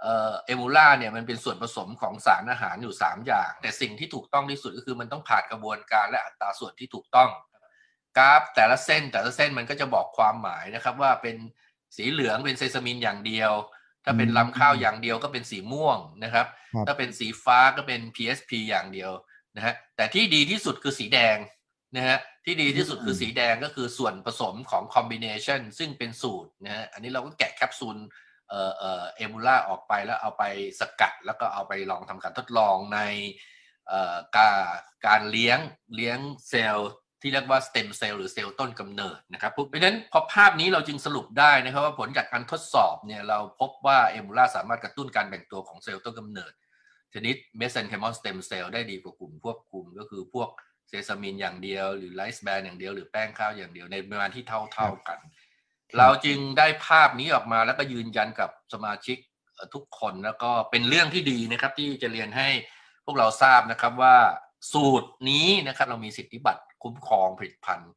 เอ่อเอมูลาเนี่ยมันเป็นส่วนผสมของสารอาหารอยู่ 3 อย่าง แต่สิ่งที่ถูกต้องที่สุดก็คือมันต้องผ่านกระบวนการและอัตราส่วนที่ถูกต้องกราฟแต่ละเส้นแต่ละเส้นมันก็จะบอกความหมายนะครับ ว่าเป็นสีเหลืองเป็นเซซามินอย่างเดียว ถ้าเป็นลำข้าวอย่างเดียวก็เป็นสีม่วงนะครับครับถ้าเป็นสีฟ้าก็เป็น PSP อย่างเดียวนะฮะแต่ที่ดีที่สุดคือสีแดงนะฮะที่ดีที่สุดคือสีแดงก็คือส่วนผสมของคอมบิเนชันซึ่งเป็นสูตรนะฮะอันนี้เราก็แกะแคปซูล เอ่อเอ่อเอมูล่าออกไปแล้วเอาไปสกัดแล้วก็เอาไปลองทำการทดลองในเอ่อการการเลี้ยงเลี้ยงเซลล์ที่เรียกว่าสเต็มเซลล์หรือเซลล์ต้นกำเนิดนะครับเพราะฉะนั้นพอภาพนี้เราจึงสรุปได้นะครับว่าผลจากการทดสอบเนี่ยเราพบว่าเอมูล่าสามารถกระตุ้นการแบ่งตัวของเซลล์ต้นกำเนิดชนิดเมสเซนเคมอนสเต็มเซลล์ได้ดีกว่ากลุ่มควบคุมก็คือพวกเซซามินอย่างเดียว หรือไลซ์แบนอย่างเดียวหรือแป้งข้าวอย่างเดียวในปริมาณที่เท่าเท่าๆกัน เราจึงได้ภาพนี้ออกมาแล้วก็ยืนยันกับสมาชิกทุกคนแล้วก็เป็นเรื่องที่ดีนะครับ ที่จะเรียนให้พวกเราทราบนะครับว่าสูตรนี้นะครับ เรามีสิทธิบัตรคุ้มครองผลิตภัณฑ์